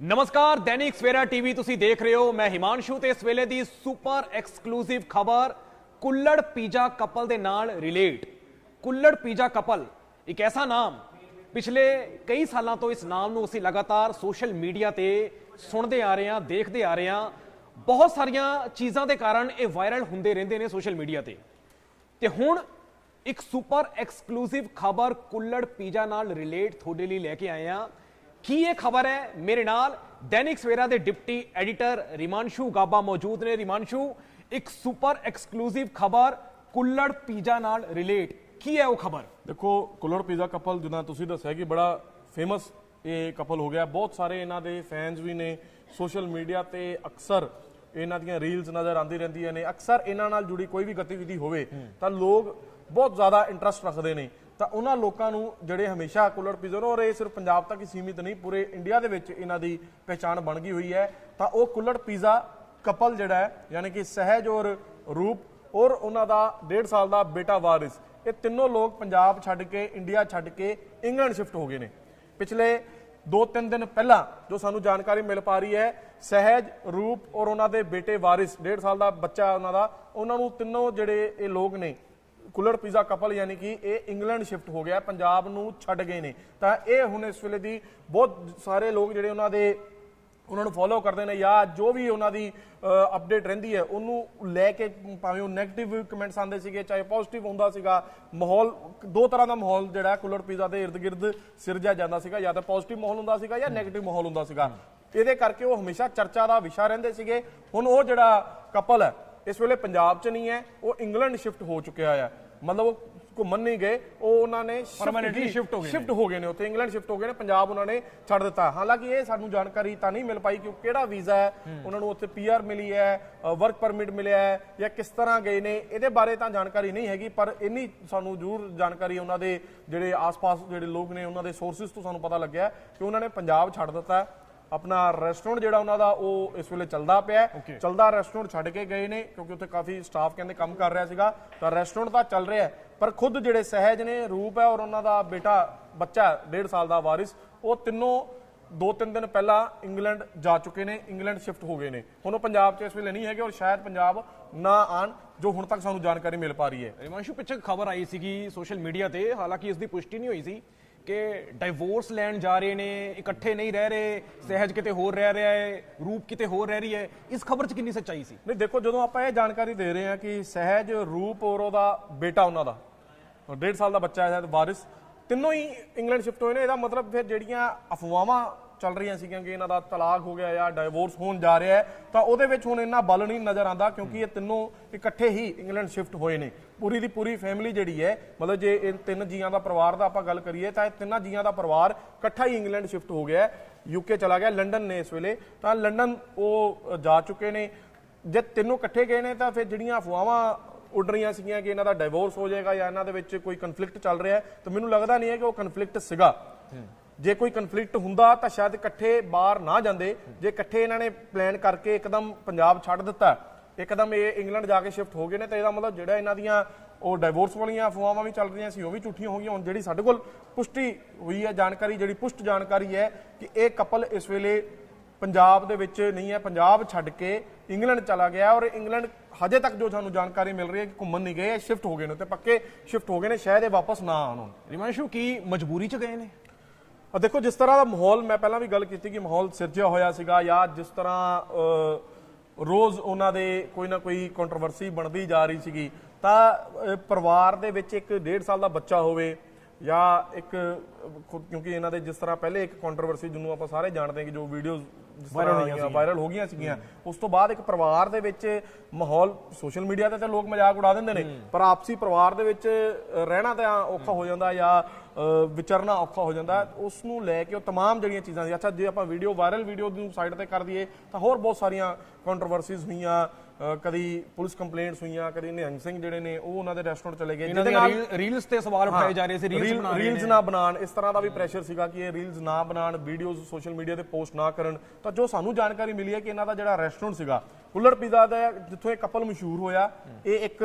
ਨਮਸਕਾਰ, ਦੈਨਿਕ ਸਵੇਰਾ ਟੀਵੀ ਤੁਸੀਂ ਦੇਖ ਰਹੇ ਹੋ। ਮੈਂ ਹਿਮਾਂਸ਼ੂ ਤੇ ਇਸ ਵੇਲੇ ਦੀ ਸੁਪਰ ਐਕਸਕਲੂਸਿਵ ਖਬਰ, ਕੁੱਲੜ ਪੀਜ਼ਾ ਕਪਲ ਦੇ ਨਾਲ ਰਿਲੇਟ। ਕੁੱਲੜ ਪੀਜ਼ਾ ਕਪਲ, ਇੱਕ ਐਸਾ ਨਾਮ, ਪਿਛਲੇ ਕਈ ਸਾਲਾਂ ਤੋਂ ਇਸ ਨਾਮ ਨੂੰ ਅਸੀਂ ਲਗਾਤਾਰ ਸੋਸ਼ਲ ਮੀਡੀਆ ਤੇ ਸੁਣਦੇ ਆ ਰਹੇ ਹਾਂ, ਦੇਖਦੇ ਆ ਰਹੇ ਹਾਂ। ਬਹੁਤ ਸਾਰੀਆਂ ਚੀਜ਼ਾਂ ਦੇ ਕਾਰਨ ਇਹ ਵਾਇਰਲ ਹੁੰਦੇ ਰਹਿੰਦੇ ਨੇ ਸੋਸ਼ਲ ਮੀਡੀਆ ਤੇ। ਤੇ ਹੁਣ ਇੱਕ ਸੁਪਰ ਐਕਸਕਲੂਸਿਵ ਖਬਰ ਕੁੱਲੜ ਪੀਜ਼ਾ ਨਾਲ ਰਿਲੇਟ ਤੁਹਾਡੇ ਲਈ ਲੈ ਕੇ ਆਏ ਆ ਕੀ ਇਹ ਖਬਰ ਹੈ? ਮੇਰੇ ਨਾਲ ਦੈਨਿਕ ਸਵੇਰਾ ਦੇ ਡਿਪਟੀ ਐਡੀਟਰ ਰਿਮਾਂਸ਼ੂ ਗਾਬਾ ਮੌਜੂਦ ਨੇ। ਰਿਮਾਂਸ਼ੂ, ਇੱਕ ਸੁਪਰ ਐਕਸਕਲੂਸਿਵ ਖਬਰ, ਕੁੱਲੜ ਪੀਜ਼ਾ ਨਾਲ ਰਿਲੇਟ। ਕੀ ਹੈ ਉਹ ਖਬਰ? ਦੇਖੋ, ਕੁੱਲੜ ਪੀਜ਼ਾ ਕਪਲ, ਜਿੱਦਾਂ ਤੁਸੀਂ ਦੱਸਿਆ ਕਿ ਬੜਾ ਫੇਮਸ ਇਹ ਕਪਲ ਹੋ ਗਿਆ। ਬਹੁਤ ਸਾਰੇ ਇਹਨਾਂ ਦੇ ਫੈਨਸ ਵੀ ਨੇ। ਸੋਸ਼ਲ ਮੀਡੀਆ ਤੇ ਅਕਸਰ ਇਹਨਾਂ ਦੀਆਂ ਰੀਲਸ ਨਜ਼ਰ ਆਉਂਦੀ ਰਹਿੰਦੀਆਂ ਨੇ। ਅਕਸਰ ਇਹਨਾਂ ਨਾਲ ਜੁੜੀ ਕੋਈ ਵੀ ਗਤੀਵਿਧੀ ਹੋਵੇ ਤਾਂ ਲੋਕ ਬਹੁਤ ਜ਼ਿਆਦਾ ਇੰਟਰਸਟ ਰੱਖਦੇ ਨੇ। ਤਾਂ ਉਹਨਾਂ ਲੋਕਾਂ ਨੂੰ ਜਿਹੜੇ ਹਮੇਸ਼ਾ ਕੁਲਰ ਪੀਜ਼ਾ ਔਰ ਇਹ ਸਿਰਫ ਪੰਜਾਬ ਤੱਕ ਹੀ ਸੀਮਿਤ ਨਹੀਂ, ਪੂਰੇ ਇੰਡੀਆ ਦੇ ਵਿੱਚ ਇਹਨਾਂ ਦੀ ਪਹਿਚਾਣ ਬਣ ਗਈ ਹੋਈ ਹੈ। ਤਾਂ ਉਹ ਕੁਲਰ ਪੀਜ਼ਾ ਕਪਲ ਜਿਹੜਾ ਹੈ, ਯਾਨੀ ਕਿ ਸਹਿਜ ਔਰ ਰੂਪ, ਔਰ ਉਹਨਾਂ ਦਾ 1.5 ਸਾਲ ਦਾ ਬੇਟਾ ਵਾਰਿਸ, ਇਹ ਤਿੰਨੋਂ ਲੋਕ ਪੰਜਾਬ ਛੱਡ ਕੇ, ਇੰਡੀਆ ਛੱਡ ਕੇ ਇੰਗਲੈਂਡ ਸ਼ਿਫਟ ਹੋ ਗਏ ਨੇ। ਪਿਛਲੇ 2-3 ਦਿਨ ਪਹਿਲਾਂ ਜੋ ਸਾਨੂੰ ਜਾਣਕਾਰੀ ਮਿਲ ਪਾ ਰਹੀ ਹੈ, ਸਹਿਜ, ਰੂਪ ਔਰ ਉਹਨਾਂ ਦੇ ਬੇਟੇ ਵਾਰਿਸ 1.5 ਸਾਲ ਦਾ ਬੱਚਾ ਉਹਨਾਂ ਦਾ, ਉਹਨਾਂ ਨੂੰ ਤਿੰਨੋਂ ਜਿਹੜੇ ਇਹ ਲੋਕ ਨੇ ਕੁੱਲੜ ਪੀਜ਼ਾ ਕਪਲ ਯਾਨੀ ਕਿ ਇਹ ਇੰਗਲੈਂਡ ਸ਼ਿਫਟ ਹੋ ਗਿਆ, ਪੰਜਾਬ ਨੂੰ ਛੱਡ ਗਏ ਨੇ। ਤਾਂ ਇਹ ਹੁਣ ਇਸ ਵੇਲੇ ਦੀ ਬਹੁਤ ਸਾਰੇ ਲੋਕ ਜਿਹੜੇ ਉਹਨਾਂ ਦੇ, ਉਹਨਾਂ ਨੂੰ ਫੋਲੋ ਕਰਦੇ ਨੇ ਜਾਂ ਜੋ ਵੀ ਉਹਨਾਂ ਦੀ ਅਪਡੇਟ ਰਹਿੰਦੀ ਹੈ, ਉਹਨੂੰ ਲੈ ਕੇ ਭਾਵੇਂ ਉਹ 네ਗੇਟਿਵ ਕਮੈਂਟਸ ਆਉਂਦੇ ਸੀਗੇ, ਚਾਹੇ ਪੋਜ਼ਿਟਿਵ ਹੁੰਦਾ ਸੀਗਾ, ਮਾਹੌਲ, ਦੋ ਤਰ੍ਹਾਂ ਦਾ ਮਾਹੌਲ ਜਿਹੜਾ ਕੁਲਰ ਪੀਜ਼ਾ ਦੇ ਇਰਦ-ਗਿਰਦ ਸਿਰਜਿਆ ਜਾਂਦਾ ਸੀਗਾ, ਜਾਂ ਤਾਂ ਪੋਜ਼ਿਟਿਵ ਮਾਹੌਲ ਹੁੰਦਾ ਸੀਗਾ ਜਾਂ 네ਗੇਟਿਵ ਮਾਹੌਲ ਹੁੰਦਾ ਸੀਗਾ। ਇਹਦੇ ਕਰਕੇ ਉਹ ਹਮੇਸ਼ਾ ਚਰਚਾ ਦਾ ਵਿਸ਼ਾ ਰਹਿੰਦੇ ਸੀਗੇ। ਹੁਣ ਉਹ ਜਿਹੜਾ ਕਪਲ ਹੈ, ਇਸ ਵੇਲੇ ਪੰਜਾਬ 'ਚ ਨਹੀਂ ਹੈ, ਉਹ ਇੰਗਲੈਂਡ ਸ਼ਿਫਟ ਹੋ ਚੁੱਕਿਆ ਹੈ ਮਤਲਬ ਉਹ ਘੁੰਮਣ ਨਹੀਂ ਗਏ ਉਹ ਉਹਨਾਂ ਨੇ Permanently shift ਹੋ ਗਏ ਨੇ। shift ਹੋ ਗਏ ਨੇ ਉੱਥੇ ਇੰਗਲੈਂਡ ਸ਼ਿਫਟ ਹੋ ਗਏ ਨੇ ਪੰਜਾਬ ਉਹਨਾਂ ਨੇ ਛੱਡ ਦਿੱਤਾ ਹਾਲਾਂਕਿ ਇਹ ਸਾਨੂੰ ਜਾਣਕਾਰੀ ਤਾਂ ਨਹੀਂ ਮਿਲ ਪਾਈ ਕਿ ਉਹ ਕਿਹੜਾ ਵੀਜ਼ਾ ਹੈ ਉਹਨਾਂ ਨੂੰ ਉੱਥੇ ਪੀਆਰ ਮਿਲੀ ਹੈ ਵਰਕ ਪਰਮਿਟ ਮਿਲਿਆ ਹੈ ਜਾਂ ਕਿਸ ਤਰ੍ਹਾਂ ਗਏ ਨੇ ਇਹਦੇ ਬਾਰੇ ਤਾਂ ਜਾਣਕਾਰੀ ਨਹੀਂ ਹੈਗੀ ਪਰ ਇੰਨੀ ਸਾਨੂੰ ਜ਼ਰੂਰ ਜਾਣਕਾਰੀ ਉਹਨਾਂ ਦੇ ਜਿਹੜੇ ਆਸ-ਪਾਸ ਜਿਹੜੇ ਲੋਕ ਨੇ ਉਹਨਾਂ ਦੇ ਸੋਰਸਸ ਤੋਂ ਸਾਨੂੰ ਪਤਾ ਲੱਗਿਆ ਕਿ ਉਹਨਾਂ ਨੇ ਪੰਜਾਬ ਛੱਡ ਦਿੱਤਾ ਹੈ। ਆਪਣਾ ਰੈਸਟੋਰੈਂਟ ਜਿਹੜਾ ਉਹਨਾਂ ਦਾ ਉਹ ਇਸ ਵੇਲੇ ਚੱਲਦਾ ਪਿਆ. ਚੱਲਦਾ ਰੈਸਟੋਰੈਂਟ ਛੱਡ ਕੇ ਗਏ ਨੇ ਕਿਉਂਕਿ ਉੱਥੇ ਕਾਫੀ ਸਟਾਫ ਕਹਿੰਦੇ ਕੰਮ ਕਰ ਰਿਹਾ ਸੀਗਾ। ਤਾਂ ਰੈਸਟੋਰੈਂਟ ਤਾਂ ਚੱਲ ਰਿਹਾ ਪਰ ਖੁਦ ਜਿਹੜੇ ਸਹਿਜ ਨੇ ਰੂਪ ਹੈ ਔਰ ਉਹਨਾਂ ਦਾ ਬੇਟਾ ਬੱਚਾ 1.5 ਸਾਲ ਦਾ ਵਾਰਿਸ ਉਹ ਤਿੰਨੋਂ ਦੋ ਤਿੰਨ ਦਿਨ ਪਹਿਲਾਂ ਇੰਗਲੈਂਡ ਜਾ ਚੁੱਕੇ ਨੇ ਇੰਗਲੈਂਡ ਸ਼ਿਫਟ ਹੋ ਗਏ ਨੇ। ਹੁਣ ਉਹ ਪੰਜਾਬ 'ਚ ਇਸ ਵੇਲੇ ਨਹੀਂ ਹੈਗੇ ਔਰ ਸ਼ਾਇਦ ਪੰਜਾਬ ਨਾ ਆਣ ਜੋ ਹੁਣ ਤੱਕ ਸਾਨੂੰ ਜਾਣਕਾਰੀ ਮਿਲ ਪਾ ਰਹੀ ਹੈ। ਰਿਮਾਂਸ਼ੂ ਪਿੱਛੇ ਖਬਰ ਆਈ ਸੀਗੀ ਸੋਸ਼ਲ ਮੀਡੀਆ ਤੇ ਹਾਲਾਂਕਿ ਇਸ ਦੀ ਪੁਸ਼ਟੀ ਨਹੀਂ ਹੋਈ ਸੀ। ਕਿ ਡਿਵੋਰਸ ਲੈਣ ਜਾ ਰਹੇ ਨੇ, ਇਕੱਠੇ ਨਹੀਂ ਰਹਿ ਰਹੇ, ਸਹਿਜ ਕਿਤੇ ਹੋਰ ਰਹਿ ਰਿਹਾ ਹੈ, ਰੂਪ ਕਿਤੇ ਹੋਰ ਰਹਿ ਰਹੀ ਹੈ, ਇਸ ਖਬਰ 'ਚ ਕਿੰਨੀ ਸੱਚਾਈ ਸੀ? ਨਹੀਂ, ਦੇਖੋ, ਜਦੋਂ ਆਪਾਂ ਇਹ ਜਾਣਕਾਰੀ ਦੇ ਰਹੇ ਹਾਂ ਕਿ ਸਹਿਜ, ਰੂਪ ਔਰ ਉਹਦਾ ਬੇਟਾ ਉਹਨਾਂ ਦਾ ਔਰ 1.5 ਸਾਲ ਦਾ ਬੱਚਾ ਹੈ, ਸ਼ਾਇਦ ਵਾਰਿਸ, ਤਿੰਨੋਂ ਹੀ ਇੰਗਲੈਂਡ ਸ਼ਿਫਟ ਹੋਏ ਨੇ, ਇਹਦਾ ਮਤਲਬ ਫਿਰ ਜਿਹੜੀਆਂ ਅਫਵਾਹਾਂ ਚੱਲ ਰਹੀਆਂ ਸੀਗੀਆਂ ਕਿ ਇਹਨਾਂ ਦਾ ਤਲਾਕ ਹੋ ਗਿਆ ਜਾਂ ਡਿਵੋਰਸ ਹੋਣ ਜਾ ਰਿਹਾ ਹੈ, ਤਾਂ ਉਹਦੇ ਵਿੱਚ ਹੁਣ ਇੰਨਾ ਬਲ ਨਹੀਂ ਨਜ਼ਰ ਆਉਂਦਾ ਕਿਉਂਕਿ ਇਹ ਤਿੰਨੋਂ ਇਕੱਠੇ ਹੀ ਇੰਗਲੈਂਡ ਸ਼ਿਫਟ ਹੋਏ ਨੇ। ਪੂਰੀ ਦੀ ਪੂਰੀ ਫੈਮਿਲੀ ਜਿਹੜੀ ਹੈ, ਮਤਲਬ ਜੇ ਇਹ ਤਿੰਨ ਜੀਆਂ ਦਾ ਪਰਿਵਾਰ ਦਾ ਆਪਾਂ ਗੱਲ ਕਰੀਏ, ਤਾਂ ਇਹ ਤਿੰਨਾਂ ਜੀਆਂ ਦਾ ਪਰਿਵਾਰ ਇਕੱਠਾ ਹੀ ਇੰਗਲੈਂਡ ਸ਼ਿਫਟ ਹੋ ਗਿਆ ਹੈ। ਯੂਕੇ ਚਲਾ ਗਿਆ ਲੰਡਨ ਨੇ ਇਸ ਵੇਲੇ। ਤਾਂ ਲੰਡਨ ਉਹ ਜਾ ਚੁੱਕੇ ਨੇ। ਜੇ ਤਿੰਨੋਂ ਇਕੱਠੇ ਗਏ ਨੇ, ਤਾਂ ਫਿਰ ਜਿਹੜੀਆਂ ਅਫਵਾਹਾਂ ਉੱਡ ਰਹੀਆਂ ਸੀਗੀਆਂ ਕਿ ਇਹਨਾਂ ਦਾ ਡਿਵੋਰਸ ਹੋ ਜਾਏਗਾ ਜਾਂ ਇਹਨਾਂ ਦੇ ਵਿੱਚ ਕੋਈ ਕਨਫਲਿਕਟ ਚੱਲ ਰਿਹਾ ਹੈ, ਤਾਂ ਮੈਨੂੰ ਲੱਗਦਾ ਨਹੀਂ ਹੈ ਕਿ ਉਹ ਕਨਫਲਿਕਟ ਸੀਗਾ। ਜੇ ਕੋਈ ਕਨਫਲਿਕਟ ਹੁੰਦਾ ਤਾਂ ਸ਼ਾਇਦ ਇਕੱਠੇ ਬਾਹਰ ਨਾ ਜਾਂਦੇ। ਜੇ ਇਕੱਠੇ ਇਹਨਾਂ ਨੇ ਪਲਾਨ ਕਰਕੇ ਇੱਕਦਮ ਪੰਜਾਬ ਛੱਡ ਦਿੱਤਾ, ਇੱਕਦਮ ਇਹ ਇੰਗਲੈਂਡ ਜਾ ਕੇ ਸ਼ਿਫਟ ਹੋ ਗਏ ਨੇ, ਤਾਂ ਇਹਦਾ ਮਤਲਬ ਜਿਹੜਾ ਇਹਨਾਂ ਦੀਆਂ ਉਹ ਡਿਵੋਰਸ ਵਾਲੀਆਂ ਅਫਵਾਹਾਂ ਵੀ ਚੱਲ ਰਹੀਆਂ ਸੀ, ਉਹ ਵੀ ਝੂਠੀਆਂ ਹੋ ਗਈਆਂ। ਹੁਣ ਜਿਹੜੀ ਸਾਡੇ ਕੋਲ ਪੁਸ਼ਟੀ ਹੋਈ ਹੈ, ਜਾਣਕਾਰੀ, ਜਿਹੜੀ ਪੁਸ਼ਟ ਜਾਣਕਾਰੀ ਹੈ ਕਿ ਇਹ ਕਪਲ ਇਸ ਵੇਲੇ ਪੰਜਾਬ ਦੇ ਵਿੱਚ ਨਹੀਂ ਹੈ, ਪੰਜਾਬ ਛੱਡ ਕੇ ਇੰਗਲੈਂਡ ਚਲਾ ਗਿਆ ਔਰ ਇੰਗਲੈਂਡ ਹਜੇ ਤੱਕ ਜੋ ਸਾਨੂੰ ਜਾਣਕਾਰੀ ਮਿਲ ਰਹੀ ਹੈ ਕਿ ਘੁੰਮਣ ਨਹੀਂ ਗਏ ਸ਼ਿਫਟ ਹੋ ਗਏ ਨੇ, ਤੇ ਪੱਕੇ ਸ਼ਿਫਟ ਹੋ ਗਏ ਨੇ, ਸ਼ਾਇਦ ਇਹ ਵਾਪਸ ਨਾ ਆਉਣ ਹੁਣ। ਰਿਮਾਂਸ਼ੂ, ਕੀ ਮਜਬੂਰੀ 'ਚ ਗਏ ਨੇ? ਆ ਦੇਖੋ, ਜਿਸ ਤਰ੍ਹਾਂ ਦਾ ਮਾਹੌਲ ਮੈਂ ਪਹਿਲਾਂ ਵੀ ਗੱਲ ਕੀਤੀ ਕਿ ਮਾਹੌਲ ਸਿਰਜਿਆ ਹੋਇਆ ਸੀਗਾ ਜਾਂ ਜਿਸ ਤਰ੍ਹਾਂ ਰੋਜ਼ ਉਹਨਾਂ ਦੇ ਕੋਈ ਨਾ ਕੋਈ ਕੰਟਰੋਵਰਸੀ ਬਣਦੀ ਜਾ ਰਹੀ ਸੀਗੀ, ਤਾਂ ਪਰਿਵਾਰ ਦੇ ਵਿੱਚ ਇੱਕ 1.5 ਸਾਲ ਦਾ ਬੱਚਾ ਹੋਵੇ ਜਾਂ ਇੱਕ ਕਿਉਂਕਿ ਇਹਨਾਂ ਦੇ ਜਿਸ ਤਰ੍ਹਾਂ ਪਹਿਲੇ ਇੱਕ ਕੰਟਰੋਵਰਸੀ ਜਿਹਨੂੰ ਆਪਾਂ ਸਾਰੇ ਜਾਣਦੇ ਹਾਂ ਕਿ ਜੋ ਵੀਡੀਓਜ਼ ਵਾਇਰਲ ਹੋਈਆਂ ਵਾਇਰਲ ਹੋ ਗਈਆਂ ਸੀਗੀਆਂ ਉਸ ਤੋਂ ਬਾਅਦ ਇੱਕ ਪਰਿਵਾਰ ਦੇ ਵਿੱਚ ਮਾਹੌਲ ਸੋਸ਼ਲ ਮੀਡੀਆ ਤੇ ਤਾਂ ਲੋਕ ਮਜ਼ਾਕ ਉਡਾ ਦਿੰਦੇ ਨੇ ਪਰ ਆਪਸੀ ਪਰਿਵਾਰ ਦੇ ਵਿੱਚ ਅ, ਰਹਿਣਾ ਤਾਂ ਔਖਾ ਹੋ ਜਾਂਦਾ ਜਾਂ ਅ, ਵਿਚਰਨਾ ਔਖਾ ਹੋ ਜਾਂਦਾ ਉਸ ਨੂੰ ਲੈ ਕੇ ਉਹ तमाम ਜਿਹੜੀਆਂ ਚੀਜ਼ਾਂ ਸੀ ਅੱਛਾ ਜੇ ਆਪਾਂ ਵੀਡੀਓ ਵਾਇਰਲ ਵੀਡੀਓ ਨੂੰ ਸਾਈਡ ਤੇ ਕਰ ਦਈਏ ਤਾਂ ਹੋਰ ਬਹੁਤ ਸਾਰੀਆਂ ਕੰਟਰੋਵਰਸੀਜ਼ ਹੋਈਆਂ ਅ, ਕਦੀ ਪੁਲਿਸ ਕੰਪਲੇਂਟਸ ਹੋਈਆਂ ਕਦੀ ਨਿਹੰਗ ਸਿੰਘ ਜਿਹੜੇ ਨੇ ਉਹ ਉਹਨਾਂ ਦੇ ਰੈਸਟੋਰੈਂਟ ਚਲੇ ਗਏ ਜਿਹਦੇ ਨਾਲ ਰੀਲ- ਰੀਲਸ ਤੇ ਸਵਾਲ ਉਠਾਏ ਜਾ ਰਹੇ ਸੀ ਰੀਲਸ ਰੀਲ- ਬਣਾ ਰਹੇ ਰੀਲਸ ਨੇ। ਬਣਾਉਣ ਇਸ ਤਰ੍ਹਾਂ ਦਾ ਵੀ ਪ੍ਰੈਸ਼ਰ ਸੀਗਾ ਕਿ ਇਹ ਰੀਲਸ ਨਾ ਬਣਾਉਣ ਵੀਡੀਓਜ਼ ਸੋਸ਼ਲ ਮੀਡੀਆ ਤੇ ਪੋਸਟ ਨਾ ਕਰਨ। ਤਾਂ ਜੋ ਸਾਨੂੰ ਜਾਣਕਾਰੀ ਮਿਲੀ ਹੈ ਕਿ ਇਹਨਾਂ ਦਾ ਜਿਹੜਾ ਰੈਸਟੋਰੈਂਟ ਸੀਗਾ ਕੁੱਲਰ ਪੀਜ਼ਾ ਦਾ ਜਿੱਥੋਂ ਇਹ ਕਪਲ ਮਸ਼ਹੂਰ ਹੋਇਆ ਇਹ ਇੱਕ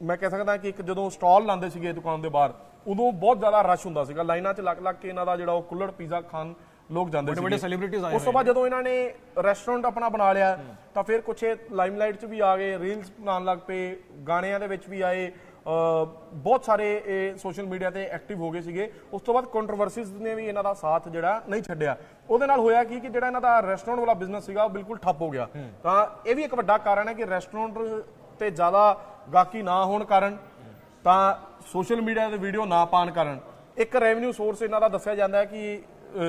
ਮੈਂ ਕਹਿ ਸਕਦਾ ਕਿ ਇੱਕ ਜਦੋਂ ਸਟਾਲ ਲਾਉਂਦੇ ਸੀਗੇ ਦੁਕਾਨ ਦੇ ਬਾਹਰ ਉਦੋਂ ਬਹੁਤ ਜ਼ਿਆਦਾ ਰਸ਼ ਹੁੰਦਾ ਸੀਗਾ। ਲਾਈਨਾਂ 'ਚ ਲੱਗ ਲੱਗ ਕੇ ਇਹਨਾਂ ਦਾ ਜਿਹੜਾ ਉਹ ਕੁੱਲੜ ਪੀਜ਼ਾ ਖਾਣ ਲੋਕ ਜਾਂਦੇ ਸੀ ਵੱਡੇ celebrities ਆਏ ਉਸ ਤੋਂ ਬਾਅਦ ਜਦੋਂ ਇਹਨਾਂ ਨੇ ਰੈਸਟੋਰੈਂਟ ਆਪਣਾ ਬਣਾ ਲਿਆ ਤਾਂ ਫਿਰ ਕੁਛ ਲਾਈਮਲਾਈਟ 'ਚ ਵੀ ਆ ਗਏ ਰੀਲਸ ਬਣਾਉਣ ਲੱਗ ਪਏ ਗਾਣਿਆਂ ਦੇ ਵਿੱਚ ਵੀ ਆਏ ਬਹੁਤ ਸਾਰੇ ਇਹ ਸੋਸ਼ਲ ਮੀਡੀਆ ਤੇ ਐਕਟਿਵ ਹੋ ਗਏ ਸੀਗੇ। ਉਸ ਤੋਂ ਬਾਅਦ ਕੰਟਰੋਵਰਸੀਜ਼ ਨੇ ਵੀ ਇਹਨਾਂ ਦਾ ਸਾਥ ਜਿਹੜਾ ਨਹੀਂ ਛੱਡਿਆ। ਉਹਦੇ ਨਾਲ ਹੋਇਆ ਕੀ ਕਿ ਜਿਹੜਾ ਇਹਨਾਂ ਦਾ ਰੈਸਟੋਰੈਂਟ ਵਾਲਾ ਬਿਜ਼ਨਸ ਸੀਗਾ ਉਹ ਬਿਲਕੁਲ ਠੱਪ ਹੋ ਗਿਆ। ਤਾਂ ਇਹ ਵੀ ਇੱਕ ਵੱਡਾ ਕਾਰਨ ਹੈ ਕਿ ਰੈਸਟੋਰੈਂਟ ਤੇ ਜ਼ਿਆਦਾ ਗਾਹਕੀ ਨਾ ਹੋਣ ਕਾਰਨ ਤਾਂ ਸੋਸ਼ਲ ਮੀਡੀਆ ਤੇ ਵੀਡੀਓ ਨਾ ਪਾਣ ਕਾਰਨ। ਇੱਕ ਰੈਵਨਿਊ ਸੋਰਸ ਇਹਨਾਂ ਦਾ ਦੱਸਿਆ ਜਾਂਦਾ ਹੈ ਕਿ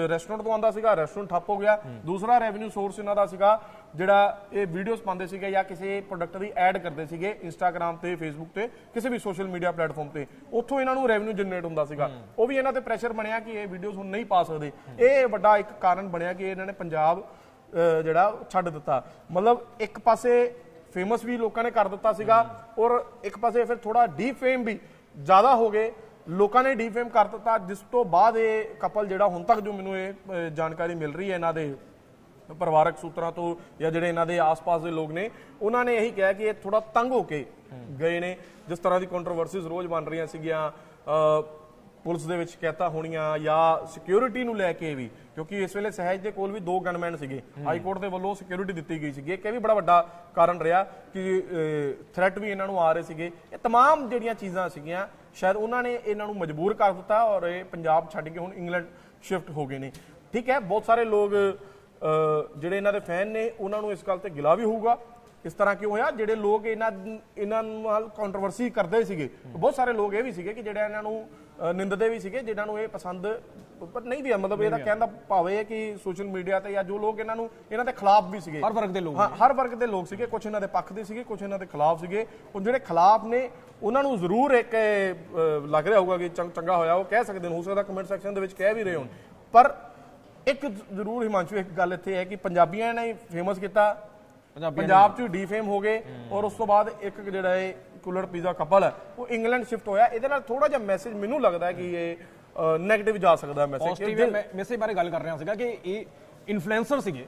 ਰੈਸਟੋਰੈਂਟ ਤੋਂ ਆਉਂਦਾ ਸੀਗਾ ਰੈਸਟੋਰੈਂਟ ਠੱਪ ਹੋ ਗਿਆ। ਦੂਸਰਾ ਰੈਵਨਿਊ ਸੋਰਸ ਇਹਨਾਂ ਦਾ ਸੀਗਾ ਜਿਹੜਾ ਇਹ ਵੀਡੀਓਜ਼ ਪਾਉਂਦੇ ਸੀਗੇ ਜਾਂ ਕਿਸੇ ਪ੍ਰੋਡਕਟ ਦੀ ਐਡ ਕਰਦੇ ਸੀਗੇ ਇੰਸਟਾਗ੍ਰam ਤੇ ਫੇਸਬੁੱਕ ਤੇ ਕਿਸੇ ਵੀ ਸੋਸ਼ਲ ਮੀਡੀਆ ਪਲੇਟਫਾਰਮ ਤੇ। ਉੱਥੋਂ ਇਹਨਾਂ ਨੂੰ ਰੈਵਨਿਊ ਜਨਰੇਟ ਹੁੰਦਾ ਸੀਗਾ। ਉਹ ਵੀ ਇਹਨਾਂ ਤੇ ਪ੍ਰੈਸ਼ਰ ਬਣਿਆ ਕਿ ਇਹ ਵੀਡੀਓਜ਼ ਹੁਣ ਨਹੀਂ ਪਾ ਸਕਦੇ। ਇਹ ਵੱਡਾ ਇੱਕ ਕਾਰਨ ਬਣਿਆ ਕਿ ਇਹਨਾਂ ਨੇ ਪੰਜਾਬ ਜਿਹੜਾ ਛੱਡ ਦਿੱਤਾ। ਮਤਲਬ ਇੱਕ ਪਾਸੇ ਫੇਮਸ ਵੀ ਲੋਕਾਂ ਨੇ ਕਰ ਦਿੱਤਾ ਸੀਗਾ ਔਰ ਇੱਕ ਪਾਸੇ ਫਿਰ ਥੋੜਾ ਡੀਫੇਮ ਵੀ ਜ਼ਿਆਦਾ ਹੋ ਗਏ। ਲੋਕਾਂ ਨੇ ਡੀਫੇਮ ਕਰ ਦਿੱਤਾ ਜਿਸ ਤੋਂ ਬਾਅਦ ਇਹ ਕਪਲ ਜਿਹੜਾ ਹੁਣ ਤੱਕ ਜੋ ਮੈਨੂੰ ਇਹ ਅਹ, ਜਾਣਕਾਰੀ ਮਿਲ ਰਹੀ ਹੈ ਇਹਨਾਂ ਦੇ ਪਰਿਵਾਰਕ ਸੂਤਰਾਂ ਤੋਂ ਜਾਂ ਜਿਹੜੇ ਇਹਨਾਂ ਦੇ ਆਸ-ਪਾਸ ਦੇ ਲੋਕ ਨੇ ਉਹਨਾਂ ਨੇ ਇਹੀ ਕਿਹਾ ਕਿ ਇਹ ਥੋੜਾ ਤੰਗ ਹੋ ਕੇ ਗਏ ਨੇ ਜਿਸ ਤਰ੍ਹਾਂ ਦੀ ਕੰਟਰੋਵਰਸੀਜ਼ ਰੋਜ਼ ਬਣ ਰਹੀਆਂ ਸੀਗੀਆਂ ਅਹ, ਪੁਲਿਸ ਦੇ ਵਿੱਚ ਸ਼ਿਕਾਇਤਾਂ ਹੋਣੀਆਂ ਜਾਂ ਸਿਕਿਉਰਿਟੀ ਨੂੰ ਲੈ ਕੇ ਵੀ ਕਿਉਂਕਿ ਇਸ ਵੇਲੇ ਸਹਿਜ ਦੇ ਕੋਲ ਵੀ ਦੋ ਗਨਮੈਨ ਸੀਗੇ ਹਾਈ ਕੋਰਟ ਦੇ ਵੱਲੋਂ ਸਿਕਿਉਰਿਟੀ ਦਿੱਤੀ ਗਈ ਸੀਗੀ ਇਹ ਵੀ ਬੜਾ ਵੱਡਾ ਕਾਰਨ ਰਿਹਾ ਕਿ ਥ੍ਰੈਟ ਵੀ ਇਹਨਾਂ ਨੂੰ ਆ ਰਹੇ ਸੀਗੇ ਇਹ तमाम ਜਿਹੜੀਆਂ ਚੀਜ਼ਾਂ ਸੀਗੀਆਂ ਸ਼ਾਇਦ ਉਹਨਾਂ ਨੇ ਇਹਨਾਂ ਨੂੰ ਮਜਬੂਰ ਕਰ ਦਿੱਤਾ ਔਰ ਇਹ ਪੰਜਾਬ ਛੱਡ ਕੇ ਹੁਣ ਇੰਗਲੈਂਡ ਸ਼ਿਫਟ ਹੋ ਗਏ ਨੇ। ਠੀਕ ਹੈ, ਬਹੁਤ ਸਾਰੇ ਲੋਕ ਜਿਹੜੇ ਇਹਨਾਂ ਦੇ ਫੈਨ ਨੇ, ਉਹਨਾਂ ਨੂੰ ਇਸ ਗੱਲ ਤੇ ਗਿਲਾ ਵੀ ਹੋਊਗਾ। ਇਸ ਤਰ੍ਹਾਂ ਕਿਉਂ ਹੋਇਆ ਜਿਹੜੇ ਲੋਕ ਇਹਨਾਂ ਇਹਨਾਂ ਨਾਲ ਕੰਟਰੋਵਰਸੀ ਕਰਦੇ ਸੀਗੇ। ਬਹੁਤ ਸਾਰੇ ਲੋਕ ਇਹ ਵੀ ਸੀਗੇ ਕਿ ਜਿਹੜੇ ਇਹਨਾਂ ਨੂੰ ਨਿੰਦਦੇ ਵੀ ਸੀਗੇ ਜਿਨ੍ਹਾਂ ਨੂੰ ਇਹ ਪਸੰਦ ਪਰ ਨਹੀਂ ਵੀ ਮਤਲਬ ਇਹਦਾ ਕਹਿਣ ਦਾ ਭਾਵ ਇਹ ਹੈ ਕਿ ਸੋਸ਼ਲ ਮੀਡੀਆ ਤੇ ਜਾਂ ਜੋ ਲੋਕ ਇਹਨਾਂ ਨੂੰ ਇਹਨਾਂ ਦੇ ਖਿਲਾਫ ਵੀ ਸੀਗੇ। ਹਰ ਵਰਗ ਦੇ ਲੋਕ ਹਾਂ ਹਰ ਵਰਗ ਦੇ ਲੋਕ ਸੀਗੇ ਕੁਝ ਇਹਨਾਂ ਦੇ ਪੱਖ ਦੇ ਸੀਗੇ ਕੁਝ ਇਹਨਾਂ ਦੇ ਖਿਲਾਫ ਸੀਗੇ। ਉਹ ਜਿਹੜੇ ਖਿਲਾਫ ਨੇ ਉਹਨਾਂ ਨੂੰ ਜ਼ਰੂਰ ਇੱਕ ਲੱਗ ਰਿਹਾ ਹੋਊਗਾ ਕਿ ਚੰਗ- ਚੰਗਾ ਹੋਇਆ ਉਹ ਕਹਿ ਸਕਦੇ ਨੇ ਹੋ ਸਕਦਾ ਕਮੈਂਟ ਸੈਕਸ਼ਨ ਦੇ ਵਿੱਚ ਕਹਿ ਵੀ ਰਹੇ ਹੋਣ। ਪਰ ਇੱਕ ਜ਼ਰੂਰ ਹਿਮਾਂਸ਼ੂ ਇੱਕ ਗੱਲ ਇੱਥੇ ਹੈ ਕਿ ਪੰਜਾਬੀਆਂ ਨੇ ਫੇਮਸ ਕੀਤਾ ਪੰਜਾਬ ਚ ਡੀਫੇਮ ਹੋ ਗਏ ਔਰ ਉਸ ਤੋਂ ਬਾਅਦ ਇੱਕ ਜਿਹੜਾ ਇਹ ਕੁਲਰ ਪੀਜ਼ਾ ਕਪਲ ਹੈ ਉਹ ਇੰਗਲੈਂਡ ਸ਼ਿਫਟ ਹੋਇਆ। ਇਹਦੇ ਨਾਲ ਥੋੜਾ ਜਿਹਾ ਮੈਸੇਜ ਮੈਨੂੰ ਲੱਗਦਾ ਹੈ ਕਿ ਇਹ ਨੈਗੇਟਿਵ ਜਾ ਸਕਦਾ ਮੈਸੇਜ ਪੋਜ਼ਿਟਿਵ ਮੈਂ ਮੈਸੇਜ ਬਾਰੇ ਗੱਲ ਕਰ ਰਿਹਾ ਸੀਗਾ ਕਿ ਇਹ ਇਨਫਲੂਐਂਸਰ ਸੀਗੇ।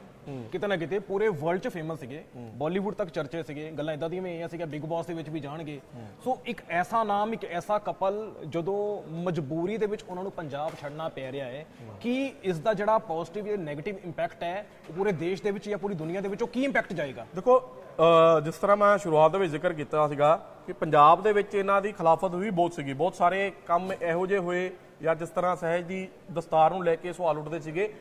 ਕਿਤੇ ਨਾ ਕਿਤੇ ਪੂਰੇ ਵਰਲਡ 'ਚ ਫੇਮਸ ਸੀਗੇ। ਬਾਲੀਵੁੱਡ ਤੱਕ ਚਰਚੇ ਸੀਗੇ। ਗੱਲਾਂ ਇਦਾਂ ਦੀਆਂ ਵੀ ਆਈਆਂ ਸੀਗਾ ਬਿਗ ਬਾਸ ਦੇ ਵਿੱਚ ਵੀ ਜਾਣਗੇ। ਸੋ ਇੱਕ ਐਸਾ ਨਾਮ ਇੱਕ ਐਸਾ ਕਪਲ ਜਦੋਂ ਮਜਬੂਰੀ ਦੇ ਵਿੱਚ ਉਹਨਾਂ ਨੂੰ ਪੰਜਾਬ ਛੱਡਣਾ ਪੈ ਰਿਹਾ ਹੈ ਕਿ ਇਸ ਦਾ ਜਿਹੜਾ ਪੋਜ਼ਿਟਿਵ ਜਾਂ 네ਗੇਟਿਵ ਇੰਪੈਕਟ ਹੈ ਉਹ ਪੂਰੇ ਦੇਸ਼ ਦੇ ਵਿੱਚ ਜਾਂ ਪੂਰੀ ਦੁਨੀਆ ਦੇ ਵਿੱਚ ਉਹ ਕੀ ਇੰਪੈਕਟ ਜਾਏਗਾ? ਦੇਖੋ ਜਿਸ ਤਰ੍ਹਾਂ ਮੈਂ ਸ਼ੁਰੂਆਤ ਦੇ ਵਿੱਚ ਜ਼ਿਕਰ ਕੀਤਾ ਸੀਗਾ ਕਿ ਪੰਜਾਬ ਦੇ ਵਿੱਚ ਇਹਨਾਂ ਦੀ ਖਿਲਾਫਤ ਵੀ ਬਹੁਤ ਸੀਗੀ। ਬਹੁਤ ਸਾਰੇ ਕੰਮ ਇਹੋ ਜਿਹੇ ਹੋਏ ਜਾਂ ਜਿਸ ਤਰ੍ਹਾਂ ਸਹਿਜ ਦੀ ਦਸਤਾਰ ਨੂੰ ਲੈ ਕੇ ਸਵਾਲ ਉੱਠਦੇ ਸੀਗੇ।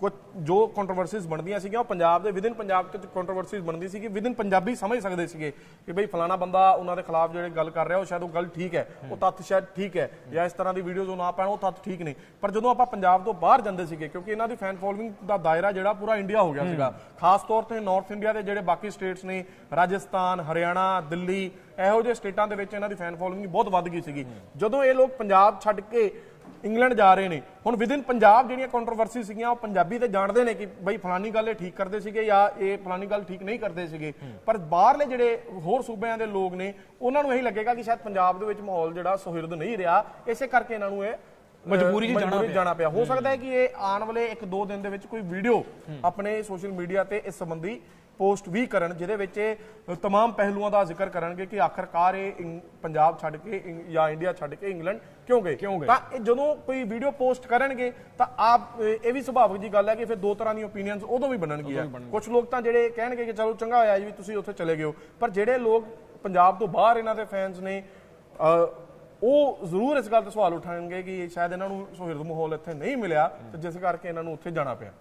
ਕੁਝ ਜੋ ਕੰਟਰੋਵਰਸੀਜ਼ ਬਣਦੀਆਂ ਸੀਗੀਆਂ ਉਹ ਪੰਜਾਬ ਦੇ ਵਿਦਿਨ ਪੰਜਾਬ ਤੇ ਕੰਟਰੋਵਰਸੀਜ਼ ਬਣਦੀ ਸੀਗੀ ਵਿਦਿਨ ਪੰਜਾਬੀ ਸਮਝ ਸਕਦੇ ਸੀਗੇ ਕਿ ਬਈ ਫਲਾਣਾ ਬੰਦਾ ਉਹਨਾਂ ਦੇ ਖਿਲਾਫ ਜਿਹੜੇ ਗੱਲ ਕਰ ਰਿਹਾ ਉਹ ਸ਼ਾਇਦ ਉਹ ਗੱਲ ਠੀਕ ਹੈ ਉਹ ਤੱਥ ਸ਼ਾਇਦ ਠੀਕ ਹੈ ਜਾਂ ਇਸ ਤਰ੍ਹਾਂ ਦੀ ਵੀਡੀਓਜ਼ ਉਹ ਨਾ ਪੈਣ ਉਹ ਤੱਥ ਠੀਕ ਨਹੀਂ ਪਰ ਜਦੋਂ ਆਪਾਂ ਪੰਜਾਬ ਤੋਂ ਬਾਹਰ ਜਾਂਦੇ ਸੀਗੇ ਕਿਉਂਕਿ ਇਹਨਾਂ ਦੀ ਫੈਨ ਫੋਲੋਇੰਗ ਦਾ ਦਾਇਰਾ ਜਿਹੜਾ ਪੂਰਾ ਇੰਡੀਆ ਹੋ ਗਿਆ ਸੀਗਾ। ਖਾਸ ਤੌਰ ਤੇ ਨਾਰਥ ਇੰਡੀਆ ਦੇ ਜਿਹੜੇ ਬਾਕੀ ਸਟੇਟਸ ਨੇ ਰਾਜਸਥਾਨ ਹਰਿਆਣਾ ਦਿੱਲੀ ਇਹੋ ਜਿਹੇ ਸਟੇਟਾਂ ਦੇ ਵਿੱਚ ਇਹਨਾਂ ਦੀ ਫੈਨ ਫੋਲੋਇੰਗ ਬਹੁਤ ਵੱਧ ਗਈ ਸੀਗੀ। ਜਦੋਂ ਇਹ ਲੋਕ ਪੰਜਾਬ ਛੱਡ ਕੇ ਇੰਗਲੈਂਡ ਜਾ ਰਹੇ ਨੇ। ਹੁਣ ਵਿਦਿਨ ਪੰਜਾਬ ਜਿਹੜੀਆਂ ਕੰਟਰੋਵਰਸੀ ਸੀਗੀਆਂ ਉਹ ਪੰਜਾਬੀ ਤੇ ਜਾਣਦੇ ਨੇ ਕਿ ਬਈ ਫਲਾਨੀ ਗੱਲ ਇਹ ਠੀਕ ਕਰਦੇ ਸੀਗੇ ਜਾਂ ਇਹ ਫਲਾਨੀ ਗੱਲ ਠੀਕ ਨਹੀਂ ਕਰਦੇ ਸੀਗੇ। ਪਰ ਬਾਹਰਲੇ ਜਿਹੜੇ ਹੋਰ ਸੂਬਿਆਂ ਦੇ ਲੋਕ ਨੇ ਉਹਨਾਂ ਨੂੰ ਇਹੀ ਲੱਗੇਗਾ ਕਿ ਸ਼ਾਇਦ ਪੰਜਾਬ ਦੇ ਵਿੱਚ ਮਾਹੌਲ ਜਿਹੜਾ ਸੁਹਿਰਦ ਨਹੀਂ ਰਿਹਾ। ਇਸੇ ਕਰਕੇ ਇਹਨਾਂ ਨੂੰ ਇਹ ਮਜਬੂਰੀ 'ਚ ਜਾਣਾ ਪਿਆ। ਜਾਣਾ ਪਿਆ। ਹੋ ਸਕਦਾ ਹੈ ਕਿ ਇਹ ਆਉਣ ਵਾਲੇ 1-2 ਦਿਨ ਦੇ ਵਿੱਚ ਕੋਈ ਵੀਡੀਓ ਆਪਣੇ ਸੋਸ਼ਲ ਮੀਡੀਆ ਤੇ ਇਸ ਸੰਬੰਧੀ ਪੋਸਟ ਵੀ ਕਰਨ ਜਿਹਦੇ ਵਿੱਚ ਇਹ तमाम ਪਹਿਲੂਆਂ ਦਾ ਜ਼ਿਕਰ ਕਰਨਗੇ ਕਿ ਆਖਰਕਾਰ ਇਹ ਇੰਗ- ਪੰਜਾਬ ਛੱਡ ਕੇ ਇੰਗ- ਜਾਂ ਇੰਡੀਆ ਛੱਡ ਕੇ ਇੰਗਲੈਂਡ ਕਿਉਂ ਗਏ ਕਿਉਂ ਗਏ? ਤਾਂ ਇਹ ਜਦੋਂ ਕੋਈ ਵੀਡੀਓ ਪੋਸਟ ਕਰਨਗੇ ਤਾਂ ਆਪ ਇਹ ਵੀ ਸੁਭਾਵਿਕ ਜੀ ਗੱਲ ਹੈ ਕਿ ਫਿਰ ਦੋ ਤਰ੍ਹਾਂ ਦੀਆਂ ਓਪੀਨੀਅਨਸ ਉਦੋਂ ਵੀ ਬਣਨਗੀਆਂ ਕੁਝ ਲੋਕ ਤਾਂ ਜਿਹੜੇ ਕਹਿਣਗੇ ਕਿ ਚਲੋ ਚੰਗਾ ਹੋਇਆ ਜੀ ਵੀ ਤੁਸੀਂ ਉੱਥੇ ਚਲੇ ਗਏ ਹੋ ਪਰ ਜਿਹੜੇ ਲੋਕ ਪੰਜਾਬ ਤੋਂ ਬਾਹਰ ਇਹਨਾਂ ਦੇ ਫੈਨਸ ਨੇ ਅਹ, ਉਹ ਜ਼ਰੂਰ ਇਸ ਗੱਲ ਤੇ ਸਵਾਲ ਉਠਾਣਗੇ ਕਿ ਸ਼ਾਇਦ ਇਹਨਾਂ ਨੂੰ ਸੁਹਿਰਦ ਮਾਹੌਲ ਇੱਥੇ ਨਹੀਂ ਮਿਲਿਆ ਤੇ ਜਿਸ ਕਰਕੇ ਇਹਨਾਂ ਨੂੰ ਉੱਥੇ ਜਾਣਾ ਪਿਆ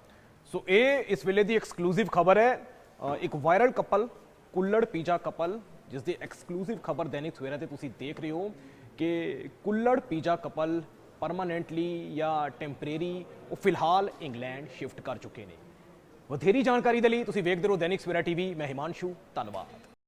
ਸੋ ਇਹ ਇਸ ਵੇਲੇ ਦੀ ਐਕਸਕਲੂਸਿਵ ਖਬਰ ਹੈ ਅ, ਇੱਕ viral couple Kulhad pizza couple ਜਿਸ ਦੀ ਐਕਸਕਲੂਸਿਵ ਖਬਰ ਦੈਨਿਕ ਸਵੇਰਾ ਤੇ ਤੁਸੀਂ ਦੇਖ ਰਹੇ ਹੋ ਕਿ ਕੁੱਲੜ ਪੀਜਾ ਕਪਲ ਪਰਮਾਨੈਂਟਲੀ ਜਾਂ ਟੈਂਪਰੇਰੀ ਉਹ ਫਿਲਹਾਲ ਇੰਗਲੈਂਡ ਸ਼ਿਫਟ ਕਰ ਚੁੱਕੇ ਨੇ। ਵਧੇਰੀ ਜਾਣਕਾਰੀ ਦੇ ਲਈ ਤੁਸੀਂ ਵੇਖਦੇ ਰਹੋ ਦੈਨਿਕ ਸਵੇਰਾ ਟੀਵੀ, ਮੈਂ ਹਿਮਾਂਸ਼ੂ, ਧੰਨਵਾਦ।